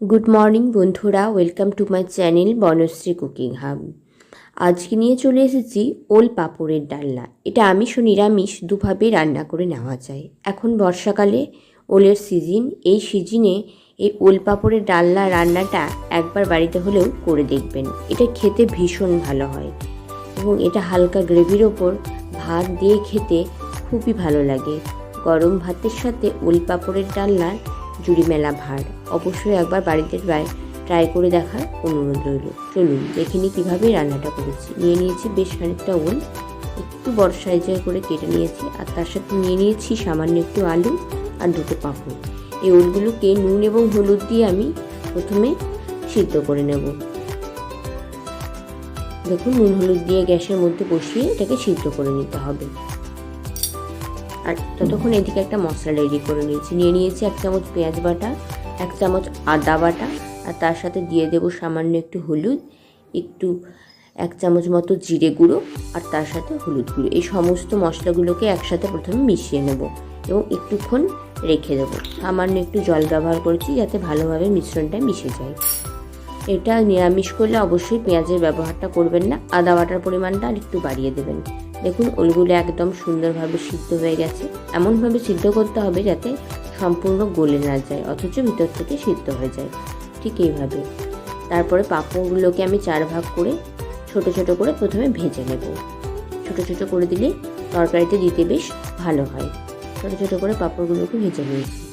Good morning বন্ধুরা। Welcome to my channel Banashree cooking hub আজকে নিয়ে চলে এসেছি ওল পাপড়ের ডালনা। এটা আমিষ ও নিরামিষ দুভাবে রান্না করে নেওয়া যায়। এখন বর্ষাকালে ওলের সিজন এই সিজনে এই ওল পাঁপড়ের ডালনা রান্নাটা একবার বাড়িতে হলেও করে দেখবেন। এটা খেতে ভীষণ ভালো হয় এবং এটা হালকা গ্রেভির ওপর ভাত দিয়ে খেতে খুবই ভালো লাগে। গরম ভাতের সাথে ওল পাঁপড়ের ডালনার জুড়ি মেলা ভার। অবশ্যই একবার বাড়িতে ট্রাই ট্রাই করে দেখার অনুরোধ রইল। চলুন, দেখে নিই কীভাবে রান্নাটা করেছি। নিয়ে নিয়েছি বেশ খানিকটা ওল একটু বড় সাইজের করে কেটে নিয়েছি, আর তার সাথে নিয়ে নিয়েছি সামান্য একটু আলু আর দুটো পাঁপড়। এই ওলগুলোকে নুন এবং হলুদ দিয়ে আমি প্রথমে সিদ্ধ করে নেব। দেখুন, নুন হলুদ দিয়ে গ্যাসের মধ্যে বসিয়ে এটাকে সিদ্ধ করে নিতে হবে। আর ততক্ষণ এদিকে একটা মশলা রেডি করে নিয়েছি। নিয়ে নিয়েছি এক চামচ পেঁয়াজ বাটা, এক চামচ আদা বাটা, আর তার সাথে দিয়ে দেবো সামান্য একটু হলুদ, একটু এক চামচ মতো জিরে গুঁড়ো, আর তার সাথে হলুদ গুঁড়ো। এই সমস্ত মশলাগুলোকে একসাথে প্রথমে মিশিয়ে নেব এবং একটুক্ষণ রেখে দেবো। সামান্য একটু জল ব্যবহার করেছি যাতে ভালোভাবে মিশ্রণটা মিশে যায়। এটা নিরামিষ করলে অবশ্যই পেঁয়াজের ব্যবহারটা করবেন না, আদা বাটার পরিমাণটা আর একটু বাড়িয়ে দেবেন। দেখুন ওলগুলো একদম সুন্দরভাবে সিদ্ধ হয়ে গেছে। এমনভাবে সিদ্ধ করতে হবে যাতে সম্পূর্ণ গলে না যায়, অথচ ভিতর থেকে সিদ্ধ হয়ে যায়। ঠিক এইভাবে। তারপরে পাঁপড়গুলোকে আমি চার ভাগ করে ছোট ছোট করে প্রথমে ভেজে নেব। ছোট ছোট করে দিলে তরকারিতে দিতে বেশ ভালো হয়। ছোট ছোট করে পাঁপড়গুলোকে ভেজে নিয়েছি।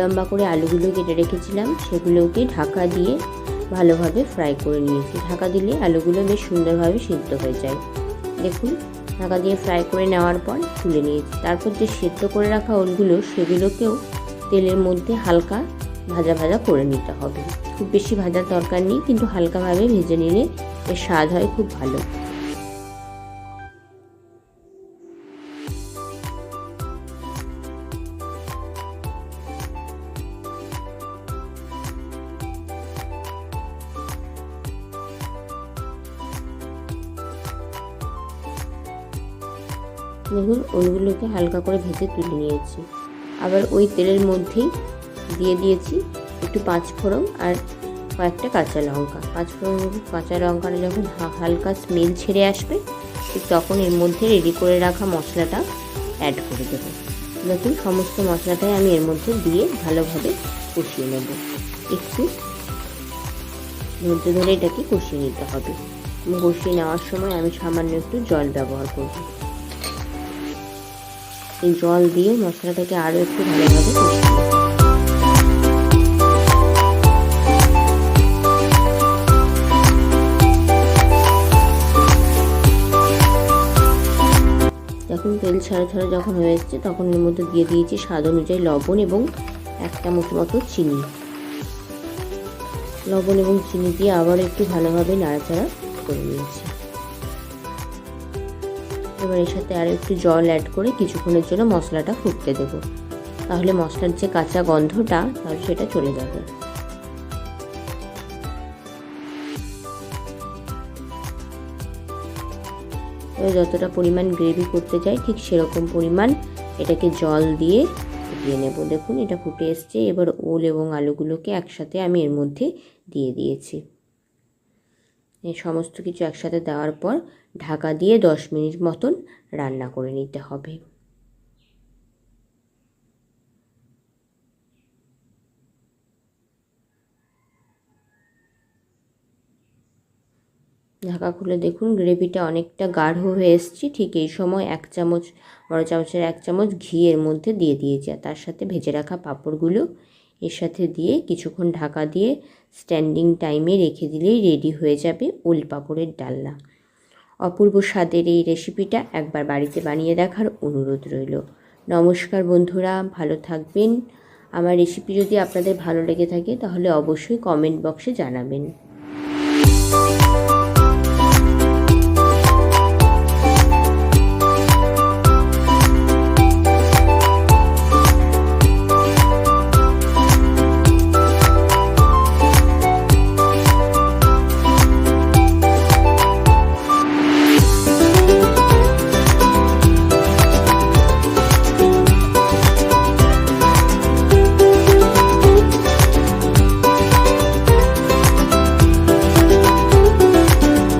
লম্বা করে আলুগুলো কেটে রেখেছিলাম, সেগুলোকে ঢাকা দিয়ে ভালোভাবে ফ্রাই করে নিয়েছি। ঢাকা দিলে আলুগুলো বেশ সুন্দরভাবে সিদ্ধ হয়ে যায়। দেখুন, ঢাকা দিয়ে ফ্রাই করে নেওয়ার পর তুলে নিয়েছি। তারপর যে সেদ্ধ করে রাখা ওলগুলো, সেগুলোকেও তেলের মধ্যে হালকা ভাজা ভাজা করে নিতে হবে। খুব বেশি ভাজার দরকার নেই, কিন্তু হালকাভাবে ভেজে নিলে এর স্বাদ হয় খুব ভালো। দেখুন ওলগুলোকে হালকা করে ভেজে তুলে নিয়েছি। আবার ওই তেলের মধ্যেই দিয়ে দিয়েছি একটু পাঁচ ফোড়ন আর কয়েকটা কাঁচা লঙ্কা। পাঁচ ফোড়ন কাঁচা লঙ্কাটা যখন হালকা স্মেল ছেড়ে আসবে, ঠিক তখন এর মধ্যে রেডি করে রাখা মশলাটা অ্যাড করে দেবো। দেখুন, সমস্ত মশলাটাই আমি এর মধ্যে দিয়ে ভালোভাবে কষিয়ে নেব। একটু ধৈর্য ধরে এটাকে কষিয়ে নিতে হবে। কষিয়ে নেওয়ার সময় আমি সামান্য একটু জল ব্যবহার করব। এই জল দিয়ে মশলাটাকে আরও একটু ভালোভাবে যখন তেল ছাড়া ছাড়া যখন হয়ে এসছে, তখন এর মধ্যে দিয়ে দিয়েছি স্বাদ অনুযায়ী লবণ এবং এক চামচ মতো চিনি। লবণ এবং চিনি দিয়ে আবার একটু ভালোভাবে নাড়াচাড়া করে নিয়েছি। এবার এর সাথে আর একটু জল অ্যাড করে কিছুক্ষণের জন্য মশলাটা ফুটতে দেব। তাহলে মশলার যে কাঁচা গন্ধটা, তাহলে সেটা চলে যাবে। যতটা পরিমাণ গ্রেভি করতে চাই, ঠিক সেরকম পরিমাণ এটাকে জল দিয়ে ফুটিয়ে নেব। দেখুন, এটা ফুটে এসছে। এবার ওল এবং আলুগুলোকে একসাথে আমি এর মধ্যে দিয়ে দিয়েছি। সমস্ত কিছু একসাথে দেওয়ার পর ঢাকা দিয়ে দশ মিনিট মতন রান্না করে নিতে হবে। ঢাকা খুলে দেখুন, গ্রেভিটা অনেকটা গাঢ় হয়ে এসছে। ঠিক এই সময় এক চামচ, বড় চামচের এক চামচ ঘি এর মধ্যে দিয়ে দিয়েছি। আর তার সাথে ভেজে রাখা পাঁপড়গুলো এর সাথে দিয়ে কিছুক্ষণ ঢাকা দিয়ে স্ট্যান্ডিং টাইমে রেখে দিলেই রেডি হয়ে যাবে ওল পাপড়ের ডালনা। অপূর্ব স্বাদের এই রেসিপিটা একবার বাড়িতে বানিয়ে দেখার অনুরোধ রইল। নমস্কার বন্ধুরা, ভালো থাকবেন। আমার রেসিপি যদি আপনাদের ভালো লেগে থাকে, তাহলে অবশ্যই কমেন্ট বক্সে জানাবেন।